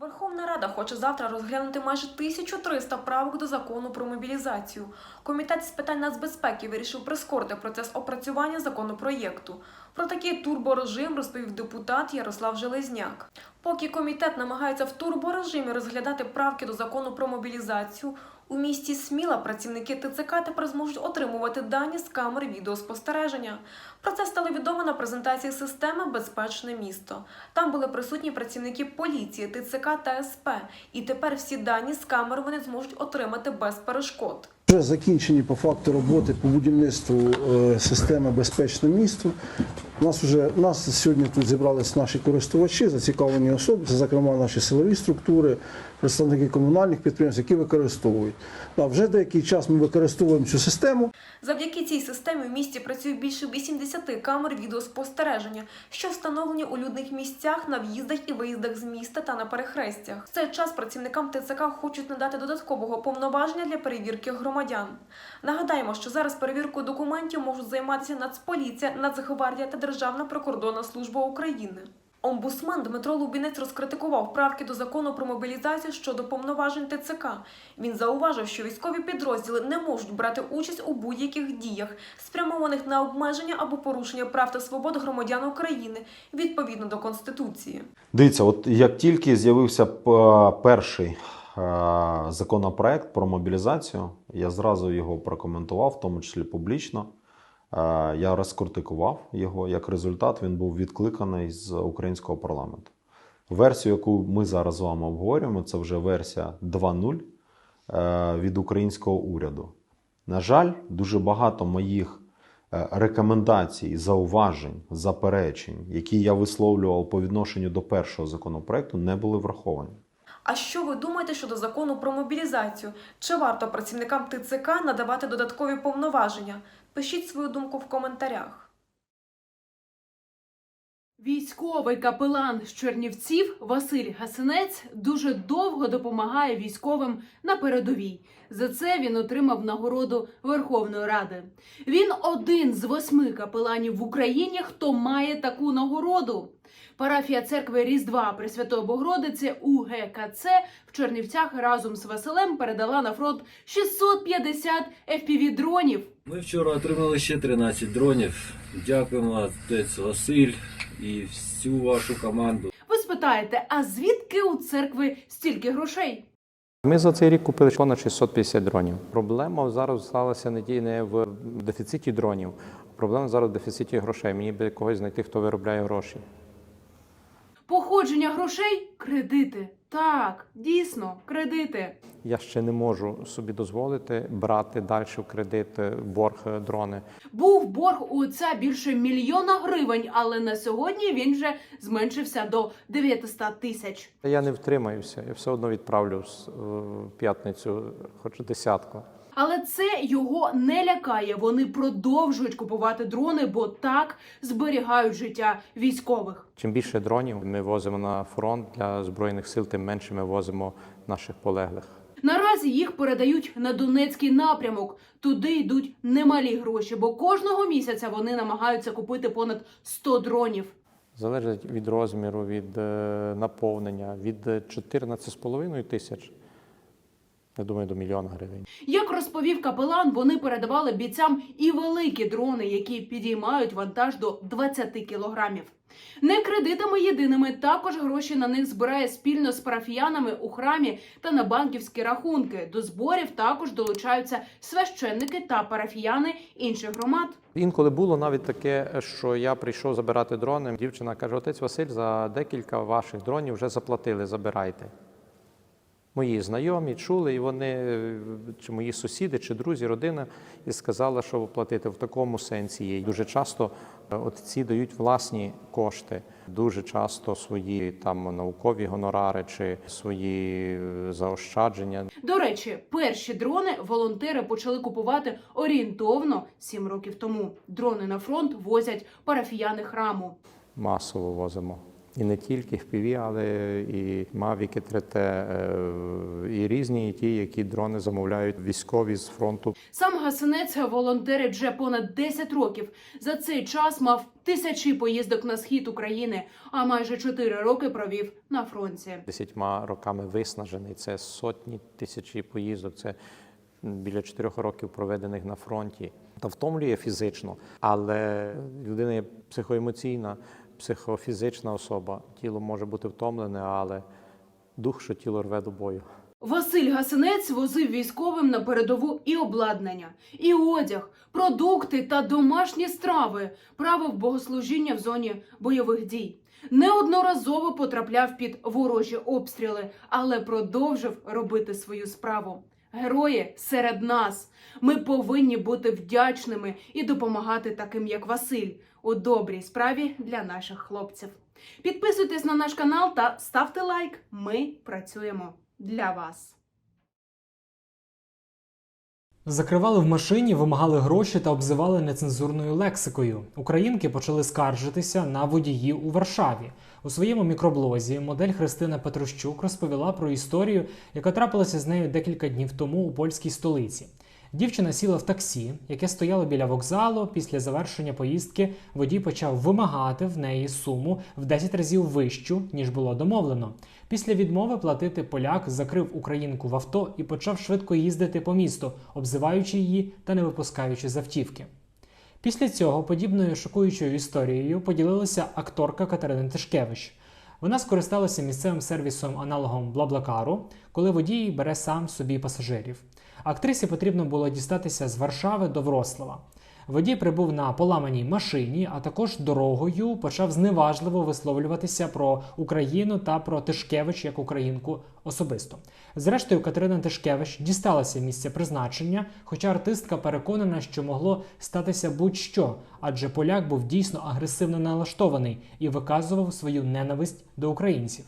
Верховна Рада хоче завтра розглянути майже 1300 правок до закону про мобілізацію. Комітет з питань нацбезпеки вирішив прискорити процес опрацювання законопроєкту. Про такий турборежим розповів депутат Ярослав Железняк. Поки комітет намагається в турборежимі розглядати правки до закону про мобілізацію, у місті Сміла працівники ТЦК тепер зможуть отримувати дані з камер відеоспостереження. Про це стало відомо на презентації системи Безпечне місто. Там були присутні працівники поліції, ТЦК та СП. І тепер всі дані з камер вони зможуть отримати без перешкод. Вже закінчені по факту роботи по будівництву е, системи безпечне місто. У нас вже нас сьогодні тут зібрались наші користувачі, зацікавлені особи, це зокрема наші силові структури, представники комунальних підприємств, які використовують. Да, вже деякий час ми використовуємо цю систему. Завдяки цій системі в місті працює більше 80 камер відеоспостереження, що встановлені у людних місцях на в'їздах і виїздах з міста та на перехрестях. В цей час працівникам ТЦК хочуть надати додаткового повноваження для перевірки громадян. Нагадаємо, що зараз перевіркою документів можуть займатися Нацполіція, Нацгвардія та Державна прикордонна служба України. Омбусман Дмитро Лубінець розкритикував правки до закону про мобілізацію щодо повноважень ТЦК. Він зауважив, що військові підрозділи не можуть брати участь у будь-яких діях, спрямованих на обмеження або порушення прав та свобод громадян України відповідно до Конституції. Дивіться, от як тільки з'явився перший е, законопроект про мобілізацію, я зразу його прокоментував, в тому числі публічно. Е, Я розкритикував його. Як результат, він був відкликаний з українського парламенту. Версію, яку ми зараз з вами обговорюємо, це вже версія 2.0 е, від українського уряду. На жаль, дуже багато моїх е, рекомендацій, зауважень, заперечень, які я висловлював по відношенню до першого законопроекту, не були враховані. А що ви думаєте щодо закону про мобілізацію? Чи варто працівникам ТЦК надавати додаткові повноваження? Пишіть свою думку в коментарях. Військовий капелан з Чернівців Василь Гасинець дуже довго допомагає військовим на передовій. За це він отримав нагороду Верховної Ради. Він один з восьми капеланів в Україні, хто має таку нагороду. Парафія церкви Різдва Пресвятої Богородиці УГКЦ в Чернівцях разом з Василем передала на фронт 650 fpv дронів. Ми вчора отримали ще 13 дронів. Дякуємо отець Василь і всю вашу команду. Ви спитаєте, а звідки у церкви стільки грошей? Ми за цей рік купили понад 650 дронів. Проблема зараз сталася не в дефіциті дронів. Проблема зараз в дефіциті грошей. Мені би когось знайти, хто виробляє гроші. Походження грошей кредити. Так, дійсно, кредити. Я ще не можу собі дозволити брати далі в кредит е, борг е, дрони. Був борг у отця більше мільйона гривень, але на сьогодні він вже зменшився до 900 тисяч. Я не втримаюся, я все одно відправлю в п'ятницю, хоч десятку. Але це його не лякає. Вони продовжують купувати дрони, бо так зберігають життя військових. Чим більше дронів ми возимо на фронт для збройних сил, тим менше ми возимо наших полеглих. Наразі їх передають на Донецький напрямок. Туди йдуть немалі гроші, бо кожного місяця вони намагаються купити понад 100 дронів. Залежить від розміру, від е, наповнення, від е, 14,5 тисяч, я думаю, до мільйона гривень. Як розповів капелан, вони передавали бійцям і великі дрони, які підіймають вантаж до 20 кілограмів. Не кредитами єдиними також гроші на них збирає спільно з парафіянами у храмі та на банківські рахунки. До зборів також долучаються священники та парафіяни інших громад. Інколи було навіть таке, що я прийшов забирати дрони. Дівчина каже: отець Василь, за декілька ваших дронів вже заплатили, забирайте. Мої знайомі чули, і вони, е, чи мої сусіди, чи друзі, родина, і сказала, що оплатити в такому сенсі є. Дуже часто е, отці дають власні кошти, дуже часто свої там наукові гонорари чи свої е, заощадження. До речі, перші дрони волонтери почали купувати орієнтовно 7 років тому. Дрони на фронт возять парафіяни храму. Масово возимо. І не тільки FPV, але і Mavic, 3T, е, і різні, і ті, які дрони замовляють військові з фронту. Сам гасинець волонтерить вже понад 10 років. За цей час мав тисячі поїздок на схід України, а майже 4 роки провів на фронті. Десятьма роками виснажений. Це сотні тисячі поїздок. Це біля чотирьох років проведених на фронті. Та втомлює фізично, але людина є психоемоційна, психофізична особа. Тіло може бути втомлене, але дух, що тіло рве до бою. Василь Гасинець возив військовим на передову і обладнання, і одяг, продукти та домашні страви, правив богослужіння в зоні бойових дій. Неодноразово потрапляв під ворожі обстріли, але продовжив робити свою справу. Герої серед нас. Ми повинні бути вдячними і допомагати таким, як Василь, у добрій справі для наших хлопців. Підписуйтесь на наш канал та ставте лайк. Ми працюємо для вас. Закривали в машині, вимагали гроші та обзивали нецензурною лексикою. Українки почали скаржитися на водіїв у Варшаві. У своєму мікроблозі модель Христина Петрощук розповіла про історію, яка трапилася з нею декілька днів тому у польській столиці. Дівчина сіла в таксі, яке стояло біля вокзалу. Після завершення поїздки водій почав вимагати в неї суму в 10 разів вищу, ніж було домовлено. Після відмови платити поляк закрив українку в авто і почав швидко їздити по місту, обзиваючи її та не випускаючи з автівки. Після цього подібною шокуючою історією поділилася акторка Катерина Тишкевич. Вона скористалася місцевим сервісом аналогом Блаблакару, коли водій бере сам собі пасажирів. Актрисі потрібно було дістатися з Варшави до Врослава. Водій прибув на поламаній машині, а також дорогою почав зневажливо висловлюватися про Україну та про Тишкевич як українку особисто. Зрештою, Катерина Тишкевич дісталася місця призначення, хоча артистка переконана, що могло статися будь-що, адже поляк був дійсно агресивно налаштований і виказував свою ненависть до українців.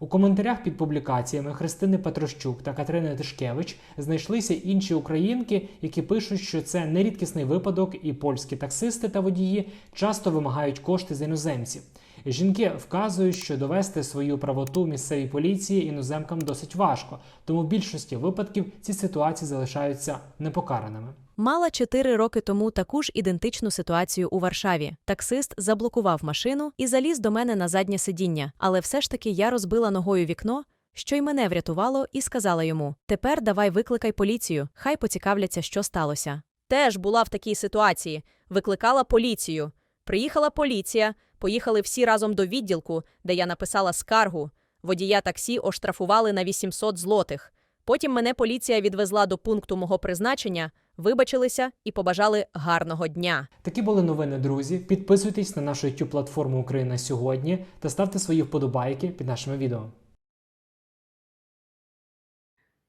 У коментарях під публікаціями Христини Петрощук та Катерини Тишкевич знайшлися інші українки, які пишуть, що це нерідкісний випадок, і польські таксисти та водії часто вимагають кошти з іноземців. Жінки вказують, що довести свою правоту місцевій поліції іноземкам досить важко, тому в більшості випадків ці ситуації залишаються непокараними. Мала чотири роки тому таку ж ідентичну ситуацію у Варшаві. Таксист заблокував машину і заліз до мене на заднє сидіння, але все ж таки я розбила ногою вікно, що й мене врятувало, і сказала йому: Тепер давай викликай поліцію, хай поцікавляться, що сталося. Теж була в такій ситуації. Викликала поліцію. Приїхала поліція, поїхали всі разом до відділку, де я написала скаргу. Водія таксі оштрафували на 800 злотих. Потім мене поліція відвезла до пункту мого призначення, вибачилися і побажали гарного дня. Такі були новини, друзі. Підписуйтесь на нашу youtube платформу Україна сьогодні та ставте свої вподобайки під нашими відео.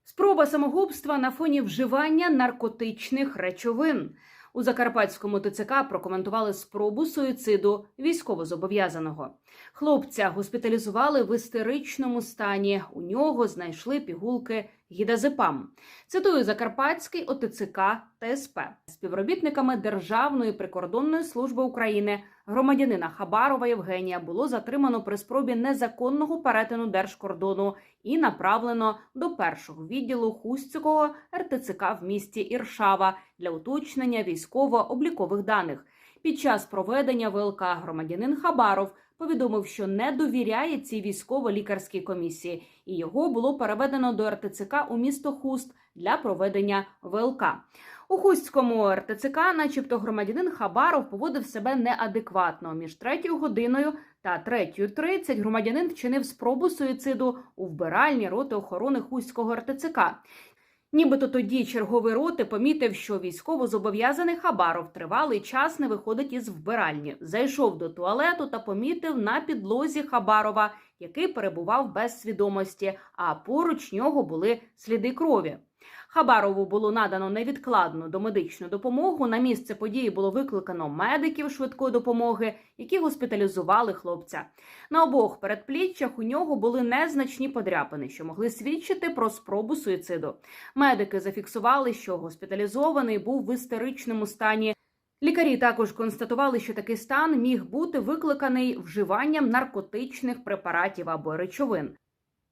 Спроба самогубства на фоні вживання наркотичних речовин. У Закарпатському ТЦК прокоментували спробу суїциду військовозобов'язаного. Хлопця госпіталізували в істеричному стані. У нього знайшли пігулки гідазепам. Цитую Закарпатський ОТЦК ТСП співробітниками Державної прикордонної служби України громадянина Хабарова Євгенія було затримано при спробі незаконного перетину держкордону і направлено до першого відділу Хустського РТЦК в місті Іршава для уточнення військово-облікових даних. Під час проведення ВЛК громадянин Хабаров повідомив, що не довіряє цій військово-лікарській комісії, і його було переведено до РТЦК у місто Хуст для проведення ВЛК. У Хустському РТЦК, начебто, громадянин Хабаров поводив себе неадекватно. Між третьою годиною та третьою тридцять громадянин вчинив спробу суїциду у вбиральні роти охорони Хустського РТЦК. Нібито тоді черговий роти помітив, що військовозобов'язаний Хабаров тривалий час не виходить із вбиральні. Зайшов до туалету та помітив на підлозі Хабарова, який перебував без свідомості, а поруч нього були сліди крові. Хабарову було надано невідкладну домедичну допомогу. На місце події було викликано медиків швидкої допомоги, які госпіталізували хлопця. На обох передпліччях у нього були незначні подряпини, що могли свідчити про спробу суїциду. Медики зафіксували, що госпіталізований був в істеричному стані. Лікарі також констатували, що такий стан міг бути викликаний вживанням наркотичних препаратів або речовин.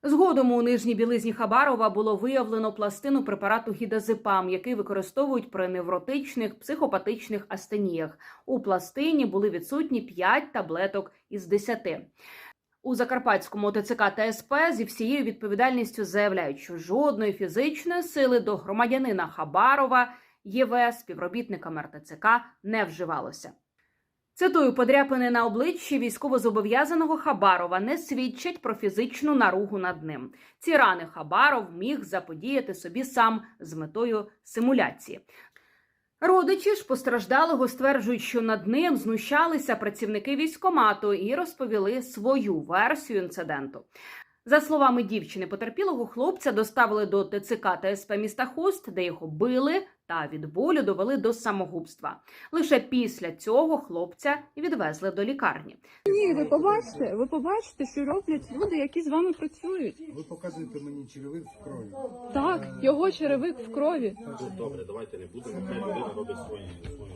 Згодом у нижній білизні Хабарова було виявлено пластину препарату гідазепам, який використовують при невротичних психопатичних астеніях. У пластині були відсутні 5 таблеток із 10. У Закарпатському ТЦК та СП зі всією відповідальністю заявляють, що жодної фізичної сили до громадянина Хабарова ЄВ співробітникам РТЦК не вживалося. Цитую, подряпини на обличчі військовозобов'язаного Хабарова не свідчать про фізичну наругу над ним. Ці рани Хабаров міг заподіяти собі сам з метою симуляції. Родичі ж постраждалого стверджують, що над ним знущалися працівники військомату і розповіли свою версію інциденту. За словами дівчини потерпілого, хлопця доставили до ТЦК та СП міста Хуст, де його били та від болю довели до самогубства. Лише після цього хлопця відвезли до лікарні. Ні, ви побачите, ви побачите, що роблять люди, які з вами працюють. Ви показуєте мені черевик в крові. Так, його черевик в крові. Добре, давайте не будемо.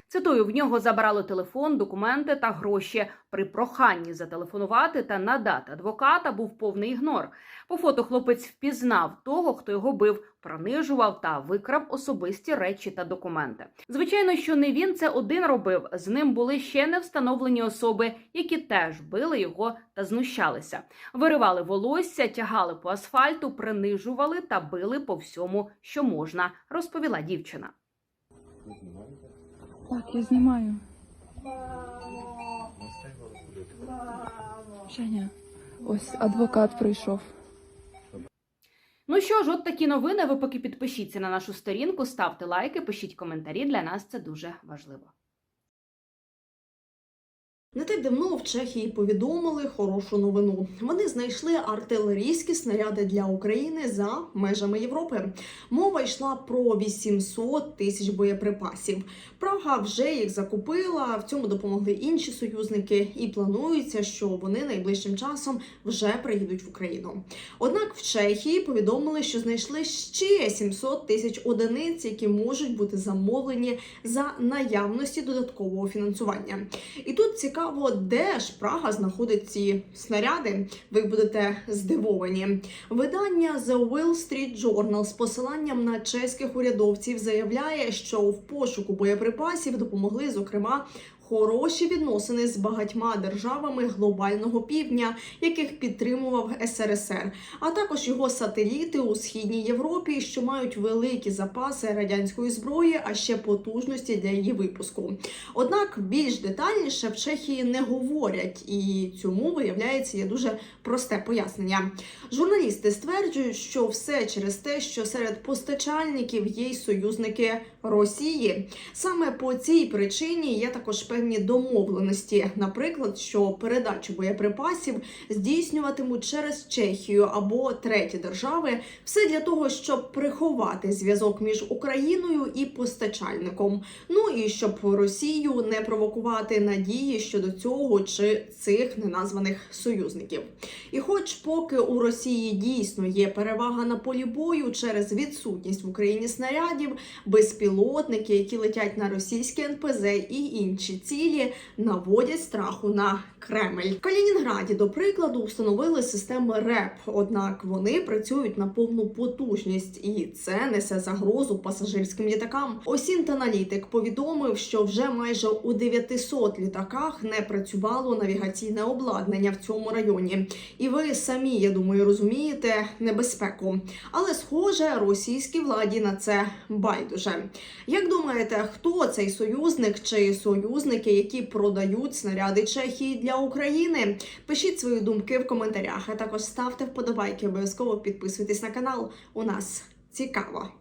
Цитую, в нього забрали телефон, документи та гроші. При проханні зателефонувати та надати адвоката був повний ігнор. По фото хлопець впізнав того, хто його бив, пронижував та викрав особисті речі та документи. Звичайно, що не він це один робив. З ним були ще не встановлені особи, які теж били його та знущалися. Виривали волосся, тягали по асфальту, принижували та били по всьому, що можна, розповіла дівчина. Так, я знімаю. Женя, ось адвокат прийшов. Ну що ж, от такі новини. Ви поки підпишіться на нашу сторінку, ставте лайки, пишіть коментарі. Для нас це дуже важливо. Не так давно в Чехії повідомили хорошу новину. Вони знайшли артилерійські снаряди для України за межами Європи. Мова йшла про 800 тисяч боєприпасів. Прага вже їх закупила. В цьому допомогли інші союзники, і планується, що вони найближчим часом вже приїдуть в Україну. Однак в Чехії повідомили, що знайшли ще 700 тисяч одиниць, які можуть бути замовлені за наявності додаткового фінансування. І тут цікаво, де ж Прага знаходить ці снаряди. Ви будете здивовані. Видання The Wall Street Journal з посиланням на чеських урядовців заявляє, що в пошуку боєприпасів допомогли, зокрема. Хороші відносини з багатьма державами глобального півдня, яких підтримував СРСР, а також його сателіти у східній Європі, що мають великі запаси радянської зброї, а ще потужності для її випуску. Однак більш детальніше в Чехії не говорять, і цьому виявляється є дуже просте пояснення. Журналісти стверджують, що все через те, що серед постачальників є й союзники Росії. Саме по цій причині є також певні домовленості, наприклад, що передачу боєприпасів здійснюватимуть через Чехію або треті держави, все для того, щоб приховати зв'язок між Україною і постачальником. Ну і щоб Росію не провокувати надії щодо цього чи цих неназваних союзників. І хоч поки у Росії дійсно є перевага на полі бою через відсутність в Україні снарядів, безпілотники, які летять на російські НПЗ і інші цілі, наводять страху на Кремль. В Калінінграді, до прикладу, встановили системи РЕП, однак вони працюють на повну потужність, і це несе загрозу пасажирським літакам. Осінт-аналітик повідомив, що вже майже у 900 літаках не працювало навігаційне обладнання в цьому районі. І ви самі, я думаю, розумієте небезпеку. Але схоже, російській владі на це байдуже. Як думаєте, хто цей союзник чи союзники, які продають снаряди Чехії для України? Пишіть свої думки в коментарях, а також ставте вподобайки. Обов'язково підписуйтесь на канал. У нас цікаво.